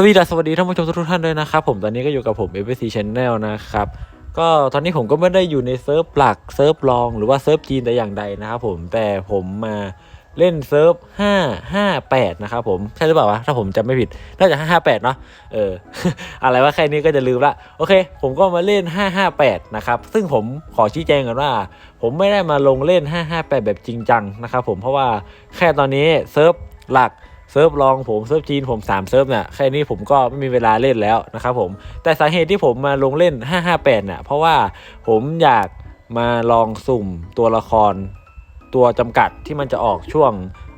วัสดีสวัสดีท่านผู้ชมทุกท่านด้วยนะครับผมตอนนี้ก็อยู่กับผม f อ c Channel นะครับก็ตอนนี้ผมก็ไม่ได้อยู่ในเซิร์ฟหลักเซิร์ฟรองหรือว่าเซิร์ฟจีนแต่อย่างใดนะครับผมแต่ผมมาเล่นเซิร์ฟ5 5 8 นะครับผม ใช่หรือเปล่าวะ ถ้าผมจำไม่ผิด น่าจะ 5 5 8 เนาะเออ อะไรว่าแค่นี้ก็จะลืมละ โอเค ผมก็มาเล่น 558 นะครับ ซึ่งผมขอชี้แจงก่อนว่า ผมไม่ได้มาลงเล่น 558 แบบจริงจังนะครับผมเพราะว่าแค่ตอนนี้เซิร์ฟหลัก เซิร์ฟรองผมเซิร์ฟจีนผม3เซิร์ฟเนี่ยแค่นี้ผมก็ไม่มีเวลาเล่นแล้วนะครับผมแต่สาเหตุที่ผมมาลงเล่น 558เนี่ยเพราะว่าผมอยากมาลองสุ่มตัวละคร ตัวจำกัดที่มันจะออกช่วง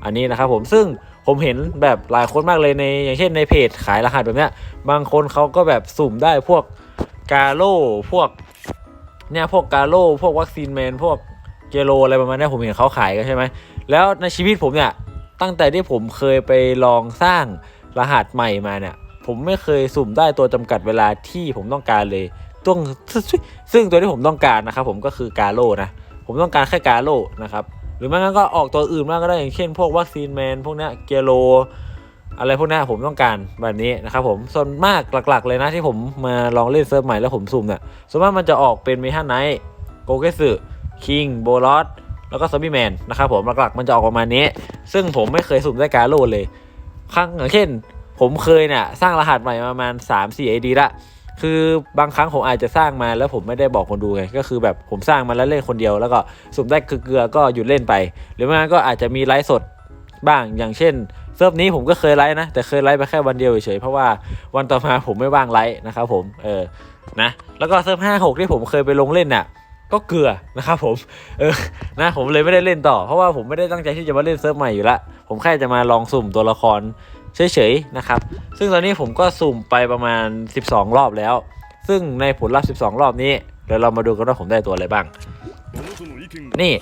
อันนี้นะครับผมซึ่งผมเห็นแบบหลายคนมากเลยในอย่างเช่นในเพจขายรหัสแบบเนี้ยบางคนเขาก็แบบสุ่มได้พวกกาโลพวกเนี่ยพวกกาโลพวกวัคซีนแมนพวกเกโลอะไรประมาณนี้ผมเห็นเขาขายกันใช่ไหมแล้วในชีวิตผมเนี่ย ตั้งแต่ที่ผมเคยไปลองสร้างรหัสใหม่มาเนี่ย ผมไม่เคยสุ่มได้ตัวจำกัดเวลาที่ผมต้องการเลยต้องซึ่งตัวที่ผมต้องการนะครับ ผมก็คือกาโลนะ ผมต้องการแค่กาโลนะครับ หรือไม่งั้นก็ออกตัวอื่นมากก็ได้อย่างเช่น พวกวัคซีนแมนพวกนี้เกโล อะไรพวกนี้ผมต้องการแบบนี้นะครับผมส่วนมากหลักๆ เลยนะที่ผมมาลองเล่นเซิร์ฟใหม่แล้วผมสุ่มเนี่ยส่วนมากมันจะออกเป็นเมทัลไนท์โกเกสึคิงโบลอสแล้วก็ซอมบี้แมนนะครับผมหลักๆ มันจะออกประมาณนี้ ซึ่งผมไม่เคยสุ่มได้การโลดเลย ครั้งอย่างเช่น ผมเคยเนี่ยสร้างรหัสใหม่ประมาณ 3-4 ID ละคือบางครั้งผมอาจจะสร้างมาแล้วผมไม่ได้บอกคนดูไงก็คือแบบผมสร้างมาแล้วเล่นคนเดียว แล้วก็สุ่มได้เกลือก็หยุดเล่นไป หรือไม่งั้นก็อาจจะมีไลฟ์สดบ้างอย่างเช่นเซิร์ฟนี้ผมก็เคยไลฟ์นะแต่เคยไลฟ์ไปแค่วันเดียวเฉยๆเพราะว่าวันต่อมาผมไม่ว่างไลฟ์นะครับผมเออนะแล้วก็เซิร์ฟห้าหกที่ผมเคยไปลงเล่นน่ะ ก็เกลือนะครับผมเออนะผมเลยไม่ได้เล่นต่อ เพราะว่าผมไม่ได้ตั้งใจที่จะมาเล่นเซิร์ฟใหม่อยู่ละผมแค่จะมาลองสุ่มตัวละครเฉยๆนะครับ ซึ่งตอนนี้ผมก็สุ่มไปประมาณ 12 รอบแล้ว ซึ่งในผลลัพธ์ 12 รอบนี้เดี๋ยวเรามาดูกันว่าผมได้ตัวอะไรบ้าง นี่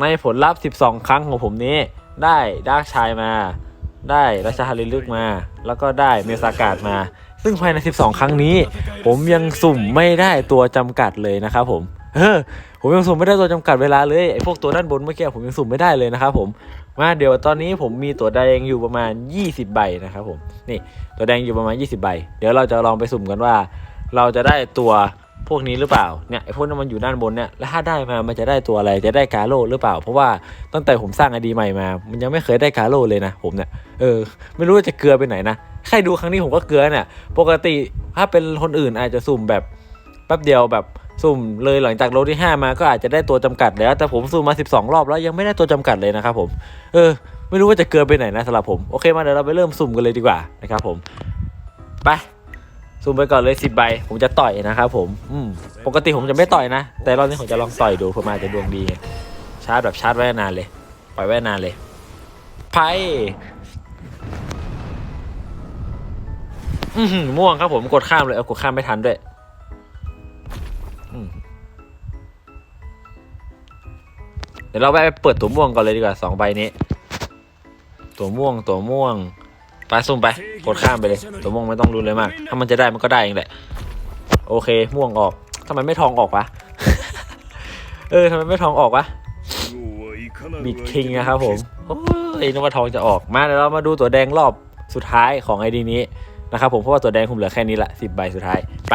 ในผลลัพธ์ 12 ครั้งของผมนี้ ได้ดาร์กชายมา ได้ราชาฮาริลึกมา แล้วก็ได้เมสากาดมา ซึ่งภายใน 12 ครั้งนี้ ผมยังสุ่มไม่ได้ตัวจำกัดเลยนะครับผม เออผมยังสุ่มไม่ได้ตัวจำกัดเวลาเลยไอ้พวกตัวด้านบนเมื่อกี้ผมยังสุ่มไม่ได้เลยนะครับผมมาเดี๋ยวตอนนี้ผมมีตัวแดงอยู่ประมาณ 20 ใบนะครับผมนี่ตัวแดงอยู่ประมาณ 20 ใบ เดี๋ยวเราจะลองไปสุ่มกันว่า เราจะได้ตัวพวกนี้หรือเปล่าเนี่ยไอพวกนั้นมันอยู่ด้านบนเนี่ยแล้วถ้าได้มามันจะได้ตัวอะไรจะได้กาโลหรือเปล่า เพราะว่าตั้งแต่ผมสร้างไอดีใหม่มา มันยังไม่เคยได้กาโลเลยนะผมเนี่ยเออไม่รู้ว่าจะเกลือไปไหนนะใครดูครั้งนี้ผมก็เกลือเนี่ยปกติถ้าเป็นคนอื่นอาจจะสุ่มแบบแป๊บเดียวแบบ สุ่มเลยหลังจากโลที่ 5 มาก็อาจจะได้ตัวจำกัดแล้ว แต่ผมสุ่มมา 12 รอบแล้วยังไม่ได้ตัวจำกัดเลยนะครับผม เออ ไม่รู้ว่าจะเกลือไปไหนนะสำหรับผม โอเคมาเดี๋ยวเราไปเริ่มสุ่มกันเลยดีกว่านะครับผม ไปซูมไปก่อนเลยสิบใบ ผมจะต่อยนะครับผม อืม ปกติผมจะไม่ต่อยนะ แต่รอบนี้ผมจะลองต่อยดูเพื่อมาจะดวงดี ชาร์จแบบชาร์จไว้นานเลย ปล่อยไว้นานเลย ไพ่ม่วงครับผม กดข้ามเลย เอากดข้ามไม่ทันด้วย เดี๋ยวเราไปเปิดตัวม่วงก่อนเลยดีกว่าสองใบนี้ ตัวม่วงตัวม่วงไปซุ่มไปกดข้ามไปเลย ตัวม่วงไม่ต้องรุนเลยมาก ถ้ามันจะได้มันก็ได้เองแหละ โอเคม่วงออกทำไมไม่ทองออกวะเออทำไมไม่ทองออกวะบิดคิงนะครับผมโอ้ยนึกว่าทองจะออกมาเดี๋ยวเรามาดูตัวแดงรอบสุดท้ายของไอดีนี้นะครับผมเพราะว่าตัวแดงผมเหลือแค่นี้ละสิบใบสุดท้ายไป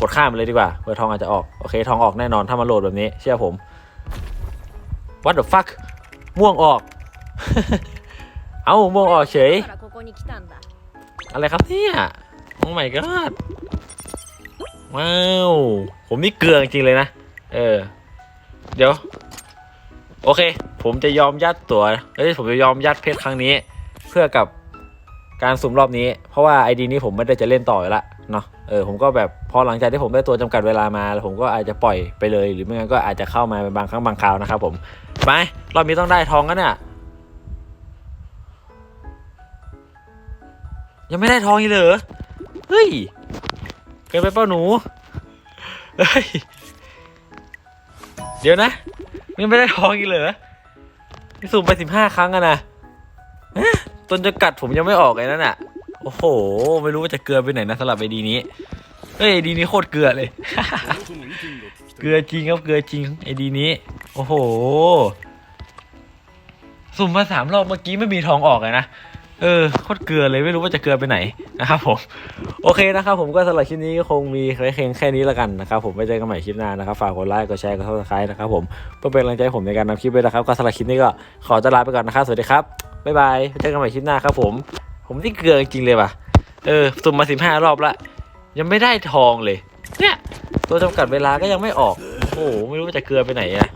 กดข้ามไปเลยดีกว่าเผื่อทองอาจจะออกโอเคทองออกแน่นอนถ้ามาโหลดแบบนี้ เชื่อผม วัดด the fuck ม่วงออก เอาม่วงออกเฉย อะไรครับเนี่ย โอ้หม่ก็ว้าว ผมนี่เกลือจริงเลยนะ เออ เดี๋ยว โอเค ผมจะยอมยัดตัวเอ้ย ผมจะยอมยัดเพชรครั้งนี้ เพื่อกับการสุ่มรอบนี้ เพราะว่าไอดีนี้ผมไม่ได้จะเล่นต่อแล้ว เนาะเออผมก็แบบพอหลังจากที่ผมได้ตัวจำกัดเวลามาแล้วผมก็อาจจะปล่อยไปเลย หรือไม่งั้นก็อาจจะเข้ามาเป็นบางครั้งบางคราวนะครับผมไปรอบนี้ต้องได้ทองกันเนี่ยยังไม่ได้ทองอีกเหรอเฮ้ยเกินไปเป้าหนูเฮ้ยเดี๋ยวนะยังไม่ได้ทองอีกเหรอสุ่มไปสิบห้าครั้งอะนะต้นจะกัดผมยังไม่ออกเลยนั่นน่ะ โอ้โห ไม่รู้ว่าจะเกลือไปไหนนะสำหรับไอดีนี้ เฮ้ยไอดีนี้โคตรเกลือเลย เกลือจริงครับเกลือจริงไอดีนี้ โอ้โห สุ่มมาสามรอบเมื่อกี้ไม่มีทองออกเลยนะ เออโคตรเกลือเลยไม่รู้ว่าจะเกลือไปไหนนะครับผม โอเคนะครับผมก็สำหรับคลิปนี้ก็คงมีแค่แค่นี้แล้วกันนะครับผมไว้เจอกันใหม่คลิปหน้านะครับฝากกดไลค์กดแชร์กดซับสไครต์นะครับผมเพื่อเป็นกำลังใจผมในการนำคลิปด้วยนะครับก็สำหรับคลิปนี้ก็ขอจะลาไปก่อนนะครับสวัสดีครับบ๊ายบายไว้เจอกันใหม่คลิปหน้าครับผม ผมนี่เกลือจริงๆเลยว่ะ เออสุ่มมาสิบห้ารอบละ ยังไม่ได้ทองเลย เนี่ย ตัวจำกัดเวลาก็ยังไม่ออก โอ้โห ไม่รู้ว่าจะเกลือไปไหนอะ